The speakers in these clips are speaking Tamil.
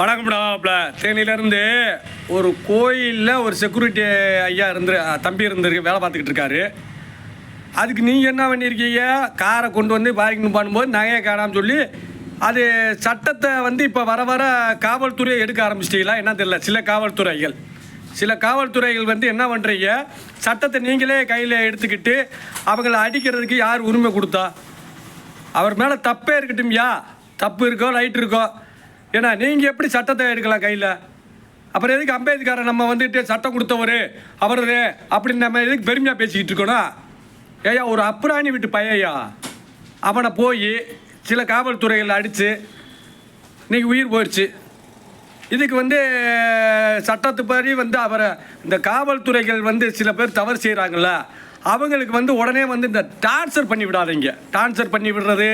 வணக்கம்டாப்ல தேனியிலேருந்து ஒரு கோயிலில் ஒரு செக்யூரிட்டி ஐயா இருந்து தம்பி இருந்திருக்கு வேலை பார்த்துக்கிட்டு இருக்காரு. அதுக்கு நீங்கள் என்ன பண்ணியிருக்கீங்க காரை கொண்டு வந்து பார்க்கிங் பண்ணும்போது நகையை காணாமல் சொல்லி அது சட்டத்தை வந்து இப்போ வர வர காவல்துறையை எடுக்க ஆரம்பிச்சிட்டீங்களா? என்ன தெரியல. சில காவல்துறைகள். சில காவல்துறைகள் வந்து என்ன பண்ணுறீங்க சட்டத்தை நீங்களே கையில் எடுத்துக்கிட்டு அவங்கள அடிக்கிறதுக்கு யார் உரிமை கொடுத்தா? அவர் மேலே தப்பே இருக்கட்டும்யா. தப்பு இருக்கோ லைட் இருக்கோ. ஏன்னா நீங்கள் எப்படி சட்டத்தை எடுக்கலாம் கையில்? அப்புறம் எதுக்கு அம்பேத்கரை நம்ம வந்துட்டு சட்டம் கொடுத்தவர் அவரு அப்படின்னு நம்ம எதுக்கு பெருமையாக பேசிக்கிட்டு இருக்கணும் ஏய்யா ஒரு அப்புறாணி விட்டு பையா அவனை போய் சில காவல்துறைகள் அடித்து இன்னைக்கு உயிர் போயிடுச்சு இதுக்கு வந்து சட்டத்துப்படி வந்து அவரை இந்த காவல்துறைகள் வந்து சில பேர் தவறு செய்கிறாங்கள அவங்களுக்கு வந்து உடனே வந்து இந்த டான்சர் பண்ணி விடாதீங்க. டான்சர் பண்ணி விடுறது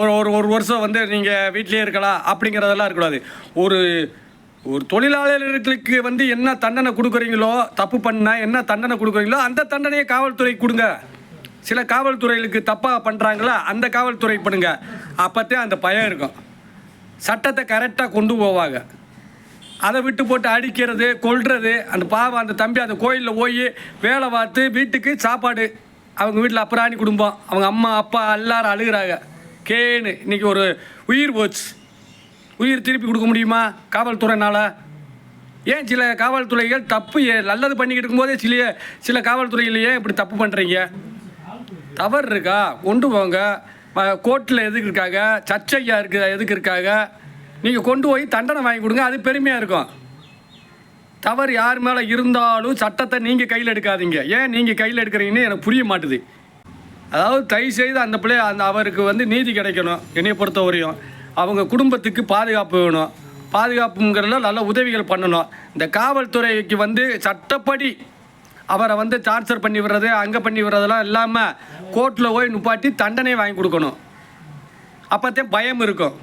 ஒரு ஒரு ஒரு வருஷம் வந்து நீங்கள் வீட்டிலே இருக்கலாம் அப்படிங்கிறதெல்லாம் இருக்கக்கூடாது. ஒரு ஒரு தொழிலாளர்களுக்கு வந்து என்ன தண்டனை கொடுக்குறீங்களோ தப்பு பண்ணால் என்ன தண்டனை கொடுக்குறீங்களோ அந்த தண்டனையை காவல்துறை கொடுங்க. சில காவல்துறைகளுக்கு தப்பாக பண்ணுறாங்களா அந்த காவல்துறை பண்ணுங்க. அப்போத்தே அந்த பயம் இருக்கும். சட்டத்தை கரெக்டாக கொண்டு போவாங்க. அதை விட்டு போட்டு அடிக்கிறது கொள்வது அந்த பாவம் அந்த தம்பி அந்த கோயிலில் போய் வேலை பார்த்து வீட்டுக்கு சாப்பாடு. அவங்க வீட்டில் அப்புறாணி குடும்பம். அவங்க அம்மா அப்பா எல்லாரும் அழுகுறாங்க. கேனு இன்னைக்கு ஒரு உயிர் போச்சு. உயிர் திருப்பி கொடுக்க முடியுமா காவல்துறைனால் ஏன் சில காவல்துறைகள் தப்பு ஏ- நல்லது பண்ணிக்கிட்டு இருக்கும்போதே சில சில காவல்துறைகள் ஏன் இப்படி தப்பு பண்ணுறீங்க தவறு இருக்கா? கொண்டு போங்க. கோர்ட்டில் எதுக்கு இருக்காங்க சர்ச்சையா இருக்கு எதுக்கு இருக்காங்க நீங்கள் கொண்டு போய் தண்டனை வாங்கி கொடுங்க அது பெருமையாக இருக்கும். தவறு யார் மேலே இருந்தாலும் சட்டத்தை நீங்கள் கையில் எடுக்காதீங்க. ஏன் நீங்கள் கையில் எடுக்கிறீங்கன்னு எனக்கு புரிய மாட்டுது. அதாவது தயவு செய்து அந்த பிள்ளை அந்த அவருக்கு வந்து நீதி கிடைக்கணும் என்னைய பொறுத்தவரையும் அவங்க குடும்பத்துக்கு பாதுகாப்பு வேணும். பாதுகாப்புங்கிறதுல நல்ல உதவிகள் பண்ணணும். இந்த காவல்துறைக்கு வந்து சட்டப்படி அவரை வந்து டார்ச்சர் பண்ணி விடுறது அங்கே பண்ணி விடுறதெல்லாம் இல்லாமல் கோர்ட்டில் போய் நுப்பாட்டி தண்டனை வாங்கி கொடுக்கணும். அப்போத்தே பயம் இருக்கும்.